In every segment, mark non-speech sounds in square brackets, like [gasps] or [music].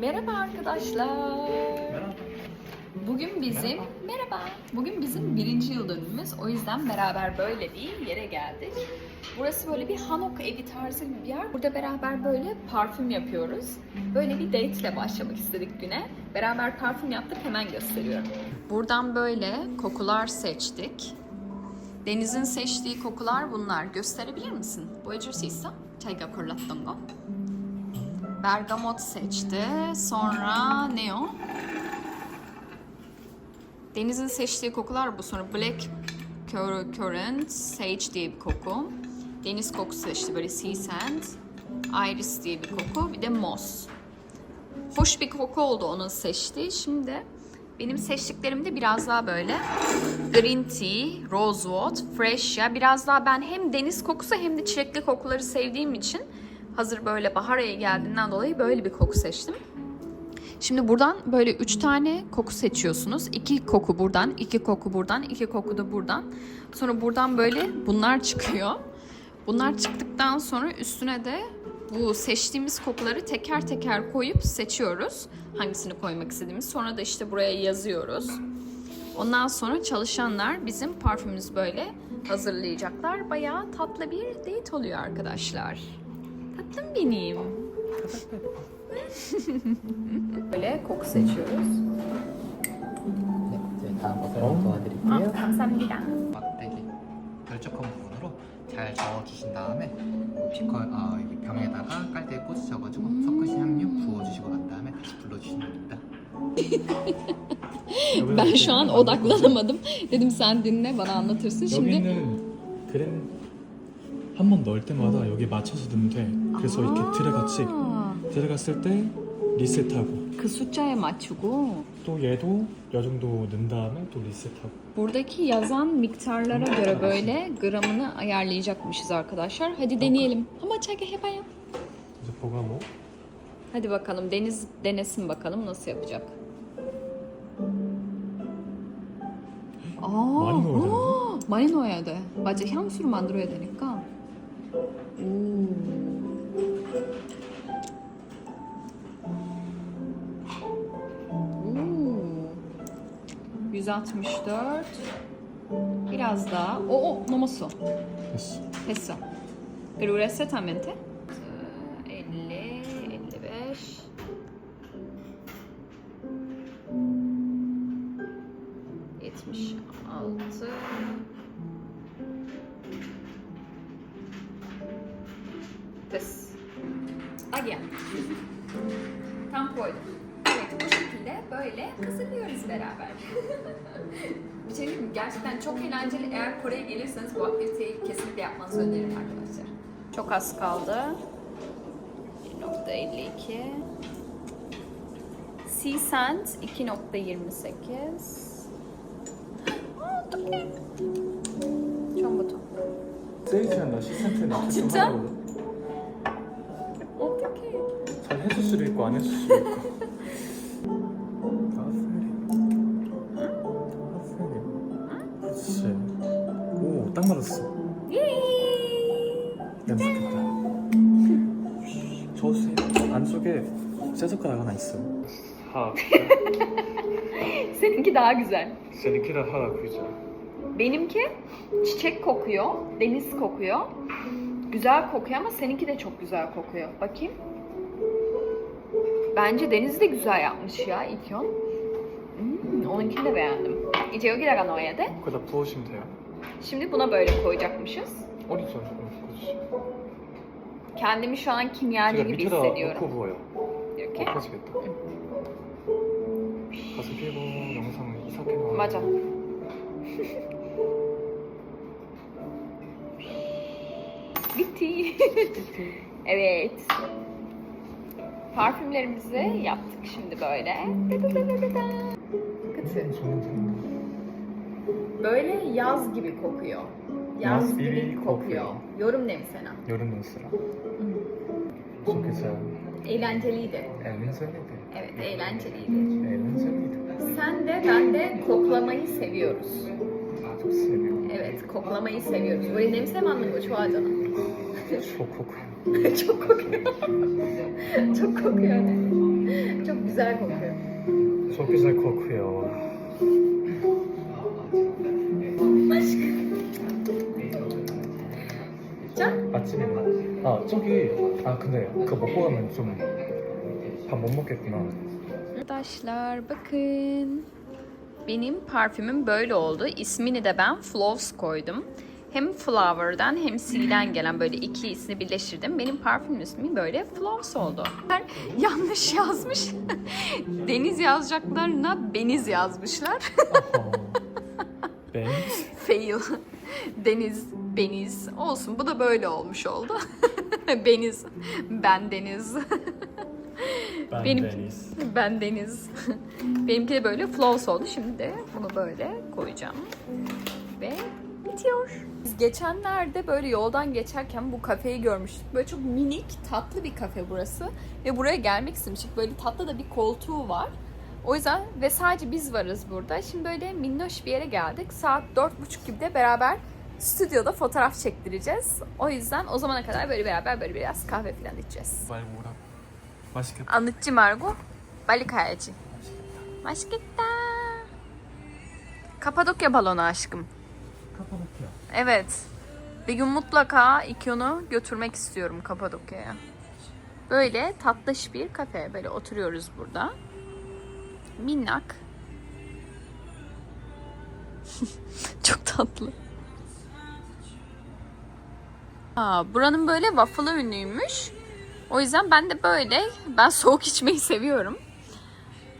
Merhaba arkadaşlar. Merhaba. Bugün bizim merhaba. merhaba. Bugün bizim birinci yıl dönümümüz. O yüzden beraber böyle bir yere geldik. Burası böyle bir hanok evi tarzı bir yer. Burada beraber böyle parfüm yapıyoruz. Böyle bir date ile başlamak istedik güne. Beraber parfüm yaptık hemen gösteriyorum. Buradan böyle kokular seçtik. Deniz'in seçtiği kokular bunlar. Gösterebilir misin? Boyacırsıysa, çayga korlattongo. Bergamot seçti. Sonra ne o? Deniz'in seçtiği kokular bu. Sonra Black Cur- Currant, Sage diye bir koku. Deniz kokusu seçti böyle Sea Sand. Iris diye bir koku. Bir de Moss. Hoş bir koku oldu onun seçtiği. Şimdi benim seçtiklerim de biraz daha böyle Green Tea, Rosewood, Fresh ya. Biraz daha ben hem deniz kokusu hem de çilekli kokuları sevdiğim için hazır böyle bahar ayı geldiğinden dolayı böyle bir koku seçtim. Şimdi buradan böyle üç tane koku seçiyorsunuz. İki koku buradan, iki koku buradan, iki koku da buradan. Sonra buradan böyle bunlar çıkıyor. Bunlar çıktıktan sonra üstüne de bu seçtiğimiz kokuları teker teker koyup seçiyoruz. Hangisini koymak istediğimiz. Sonra da işte buraya yazıyoruz. Ondan sonra çalışanlar bizim parfümümüzü böyle hazırlayacaklar. Bayağı tatlı bir date oluyor arkadaşlar. Tatlım benim. böyle koku seçiyoruz. 네, 이제 다음 것으로 도와드릴게요. 감사합니다. 막대기 결적한 부분으로 잘 저어주신 다음에 피커 어, 여기 병에다가 깔대에 꽂으셔가지고 섞으신 향유 부어주시고 난 다음에 다시 불러주시면 됩니다. Ben şu an odaklanamadım. Dedim sen dinle bana anlatırsın. Şimdi 여기는 그램 한 번 넣을 때마다 여기 맞춰서 넣으면 돼. 그래서 이렇게 아, 들어갔을 때 리셋하고 그 숫자에 맞추고 또 얘도 이 정도 넣은 다음에 또 리셋하고 buradaki yazan miktarlara göre böyle gramını ayarlayacakmışız arkadaşlar. Hadi deneyelim. Ama çake 해봐요. 이제 버가모 Hadi bakalım Deniz denesin bakalım nasıl yapacak. 아, 많이 넣어야 되는데? 어, 많이 넣어야 돼. 맞아, 향수를 만들어야 되니까. Hmm. 164. Biraz daha. O o nomosu. Yes. Peso. Pero exactamente. 50, 55. Yetmiş altı. Tam koydum. Evet bu şekilde böyle hazırlıyoruz beraber. [laughs] bir şey diyeyim mi? Gerçekten çok eğlenceli. Eğer Kore'ye gelirseniz bu aktiviteyi kesinlikle yapmanızı öneririm arkadaşlar. Çok az kaldı. 1.52 Sea Sand 2.28 아, 어떡해. 처음부터. 세이지나 시센트는 아, 진짜? 수도 있고 안 해줄 수도 있고 그렇지 오딱 맞았어 냄새 좋다 저 안쪽에 쇠젓가락 하나 있어 하 Seninki daha güzel. seninkiler 하나 그죠 Benimki çiçek kokuyor, deniz kokuyor. Güzel kokuyor ama seninki de çok güzel kokuyor. Bakayım. Bence Deniz de güzel yapmış ya İkyon. Hmm, onunkini de beğendim. 이제 여기다가 넣어야 돼. 거기다 부으시면 돼요 Şimdi buna böyle koyacakmışız. 어디서 그렇지 Kendimi şu an kimyacı 제가 gibi 밑에다 hissediyorum. 넣고 부어요 이렇게. 엎어지겠다 가서 피고 영상 이삭해 나와 맞아. Bitti. evet. parfümlerimizi yaptık şimdi böyle. Kıtır. Böyle yaz gibi kokuyor. Yaz, Yaz gibi, gibi kokuyor. kokuyor. Yorum ne mi Sena? Yorumdan sıra. Hmm. Çok güzel. Eğlenceliydi. Eğlenceliydi. Evet, eğlenceliydi. Eğlenceliydi. Sen de ben de koklamayı seviyoruz. Çok seviyorum. Evet, koklamayı seviyoruz. Böyle ne mi zamanlı bu çoğu Çok kokuyor. [laughs] Çok kokuyor. [laughs] Çok kokuyor. Çok güzel kokuyor. Çok güzel kokuyor. 짠? 아침에 맛. 아 저기 아 근데 그거 먹고 가면 좀 밥 못 먹겠구나. Arkadaşlar bakın. Benim parfümüm böyle oldu. İsmini de ben Flows koydum. Hem Flower'dan hem C'den gelen böyle iki ismi birleştirdim. Benim parfümün ismi böyle Flows oldu. Yanlış yazmış. [laughs] Deniz yazacaklarına Beniz yazmışlar. [laughs] 어. 네. Fail. Deniz, Beniz. Olsun bu da böyle olmuş oldu. [laughs] Beniz. Ben Deniz. Ben Benim- Deniz. Ben Deniz. Benimki de böyle flows oldu. Şimdi de bunu böyle koyacağım. Ve bitiyor geçenlerde böyle yoldan geçerken bu kafeyi görmüştük. Böyle çok minik, tatlı bir kafe burası. Ve buraya gelmek istemiştik. Böyle tatlı da bir koltuğu var. O yüzden ve sadece biz varız burada. Şimdi böyle minnoş bir yere geldik. Saat 4.30 gibi de beraber stüdyoda fotoğraf çektireceğiz. O yüzden o zamana kadar böyle beraber böyle biraz kahve falan içeceğiz. Başka. Anlatçı Margo. Bali Kayacı. Başka. Kapadokya balonu aşkım. Kapadokya. Evet. Bir gün mutlaka İkyon'u götürmek istiyorum Kapadokya'ya. Böyle tatlış bir kafe. Böyle oturuyoruz burada. Minnak. [laughs] Çok tatlı. Aa, buranın böyle waffle'ı ünlüymüş. O yüzden ben de böyle, ben soğuk içmeyi seviyorum.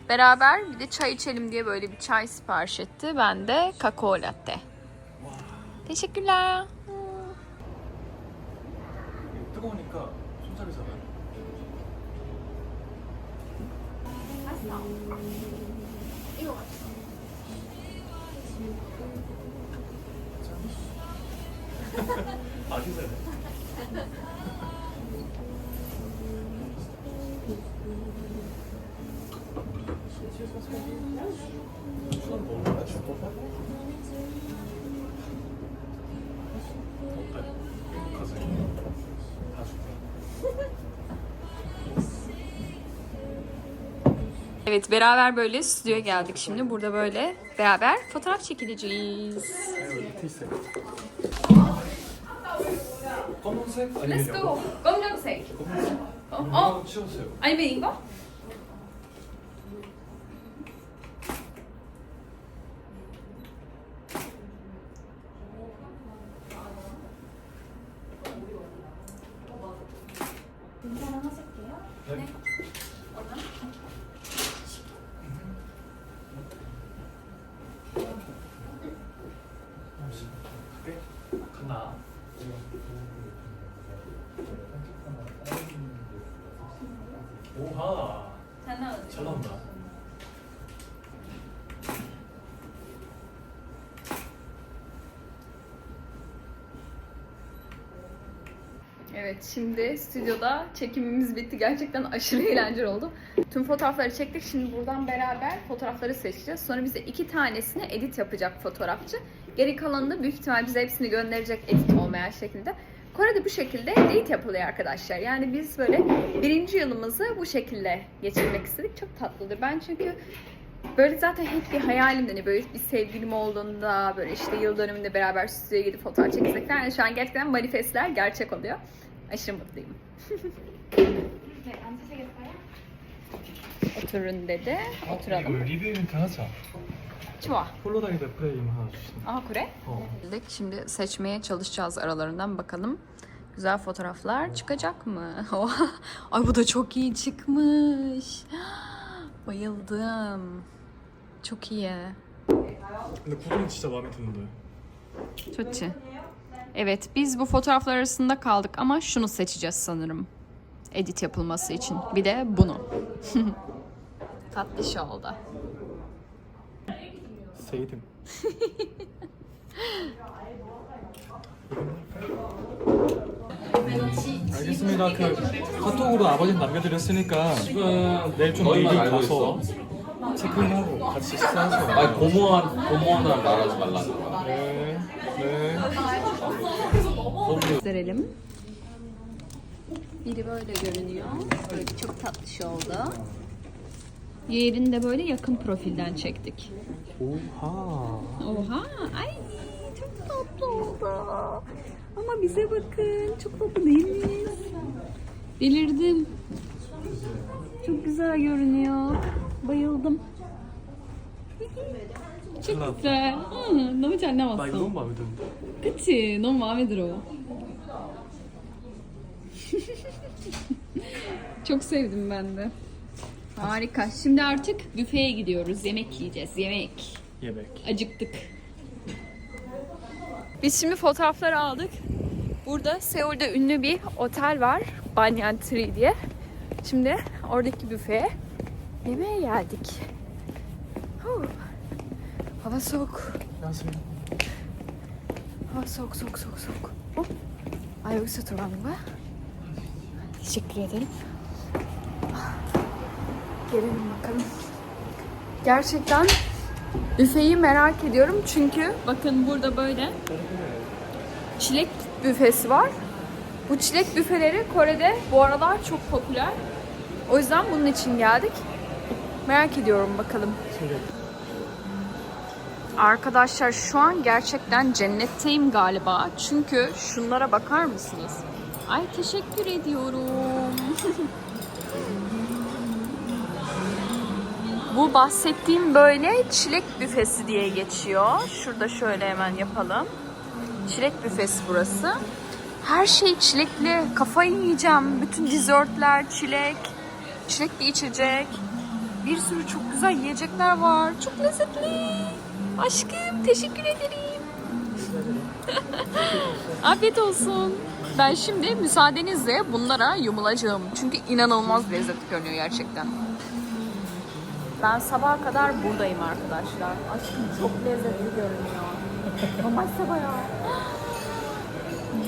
Beraber bir de çay içelim diye böyle bir çay sipariş etti. Ben de kakao latte. 드시길라. 뜨거우니까 손잡이 잡아. 맛있어. 이거 맛있어. 맛있어요. 술은 먹을까요? 죽을까? [laughs] Evet beraber böyle stüdyoya geldik şimdi. Burada böyle beraber fotoğraf çekileceğiz. 이거 밑에 있어요. 검은색 아니면 Let's 여기? go. 검정색. 검은색. 어? 이거 치워주세요. 아니면 이거? Evet şimdi stüdyoda çekimimiz bitti. Gerçekten aşırı eğlenceli oldu. Tüm fotoğrafları çektik. Şimdi buradan beraber fotoğrafları seçeceğiz. Sonra bize iki tanesini edit yapacak fotoğrafçı. Geri kalanını büyük ihtimal bize hepsini gönderecek edit olmayan şekilde. Kore'de bu şekilde edit yapılıyor arkadaşlar. Yani biz böyle birinci yılımızı bu şekilde geçirmek istedik. Çok tatlıdır. Ben çünkü Böyle zaten hep bir hayalimdi. Hani böyle bir sevgilim olduğunda böyle işte yıl dönümünde beraber stüdyoya gidip fotoğraf falan. Yani şu an gerçekten manifestler gerçek oluyor. Aşırı mutluyum. Oturun dedi. Oturalım. 이거 리뷰 이벤트 하자. Çuva. 폴로다이드 프레임 하나 주시면. Aha kure. 어. Şimdi seçmeye çalışacağız aralarından bakalım. Güzel fotoğraflar çıkacak mı? [laughs] Ay bu da çok iyi çıkmış. [gasps] Bayıldım. Çok iyi. 근데 구름이 진짜 마음에 드는데. Tutti. Evet biz bu fotoğraflar arasında kaldık ama şunu seçeceğiz sanırım. Edit yapılması için. Bir de bunu. [laughs] Tatlış oldu. 세이든. 알겠습니다. 그 카톡으로 아버님 남겨드렸으니까 내일 좀 미리 가서 체크인하고 같이 식사하세요. 아니 고모한 고모한테 말하지 말라고. 네, 네. Gösterelim. Biri böyle görünüyor. Böyle çok tatlış oldu. Diğerini de böyle yakın profilden çektik. Oha. Oha! Ay çok tatlı oldu. Ama bize bakın. Çok tatlı değil mi? Delirdim. Çok güzel görünüyor. Bayıldım. çok güzel. 응, 너무 잘 나 이거 나왔어. 너무 마음에 드는데. 그치? 너무 마음에 들어. Çok sevdim ben de. Harika. Şimdi artık büfeye gidiyoruz. Yemek yiyeceğiz. Yemek. 예mek. Acıktık. Biz şimdi fotoğrafları aldık. Burada Seul'de ünlü bir otel var. Banyan Tree diye. Şimdi oradaki büfeye yemeğe geldik. Huh. Hava soğuk. Nasıl? Hava soğuk soğuk soğuk soğuk. Oh. Ayaküstü turan mı? Teşekkür ederim. Gelelim bakalım. Gerçekten büfeyi merak ediyorum çünkü bakın burada böyle çilek büfesi var. Bu çilek büfeleri Kore'de bu aralar çok popüler. O yüzden bunun için geldik. Merak ediyorum bakalım. Arkadaşlar şu an gerçekten cennetteyim galiba. Çünkü şunlara bakar mısınız? Ay teşekkür ediyorum. [laughs] Bu bahsettiğim böyle çilek büfesi diye geçiyor. Şurada şöyle hemen yapalım. Çilek büfesi burası. Her şey çilekli. Kafayı yiyeceğim. Bütün dessert çilek. Çilekli içecek. Bir sürü çok güzel yiyecekler var. Çok lezzetli. Aşkım teşekkür ederim. [laughs] Afiyet olsun. Ben şimdi müsaadenizle bunlara yumulacağım. Çünkü inanılmaz lezzetli görünüyor gerçekten. Ben sabaha kadar buradayım arkadaşlar. Aşkım çok lezzetli görünüyor. Normal sabah ya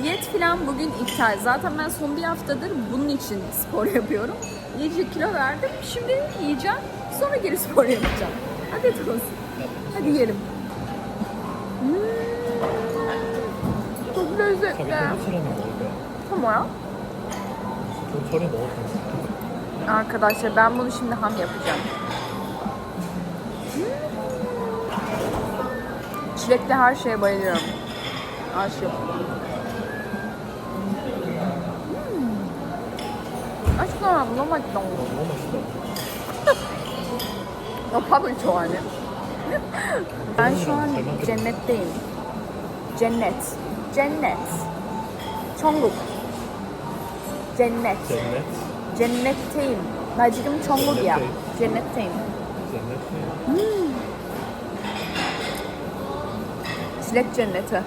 diyet falan bugün iptal. Zaten ben son bir haftadır bunun için spor yapıyorum. İyice kilo verdim. Şimdi yiyeceğim. Sonra geri spor yapacağım. Afiyet olsun. Hadi yiyelim. Hmm, çok lezzetli. Tamam. Arkadaşlar ben bunu şimdi ham yapacağım. Hmm. Çilekli her şeye bayılıyorum. Aşığım. Hmm. Aşkım 너무 맛있다. 너무 맛있다. 나 밥을 좋아하네. Ben şu an cennetteyim. Cennet. Cennet. 천국. cennet. 젠넷. Cennetteyim. Ben 지금 천국이야. Cennetteyim. 젠넷. Çilek cenneti.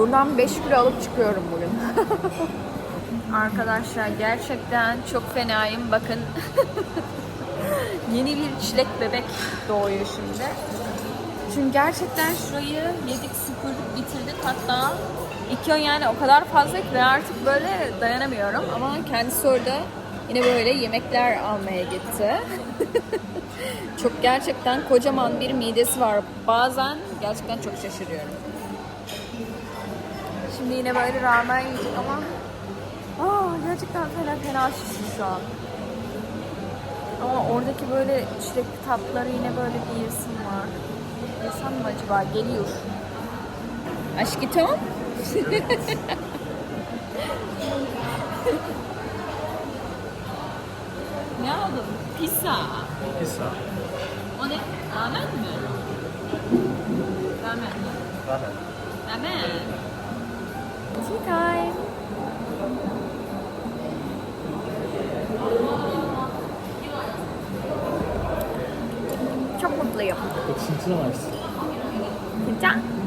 Buradan 5 kilo alıp çıkıyorum bugün. [laughs] Arkadaşlar gerçekten çok fenayım. Bakın [laughs] yeni bir çilek bebek doğuyor şimdi. Çünkü gerçekten şurayı yedik süpürdük bitirdik hatta iki öğün yani o kadar fazla ki ben artık böyle dayanamıyorum ama kendisi orada yine böyle yemekler almaya gitti. [laughs] çok gerçekten kocaman bir midesi var. Bazen gerçekten çok şaşırıyorum. Şimdi yine böyle rağmen yiyecek ama Aa, gerçekten fena fena şişti şu an. Ama oradaki böyle çilekli tatları yine böyle bir yesim var. Yesem mi acaba? Geliyor. Aşkı Aşkito? [laughs] ne aldın? Pizza. Pizza. O ne? Ramen mi? Ramen. Ramen. Ramen. Tea time. 이거 진짜 맛있어. 진짜?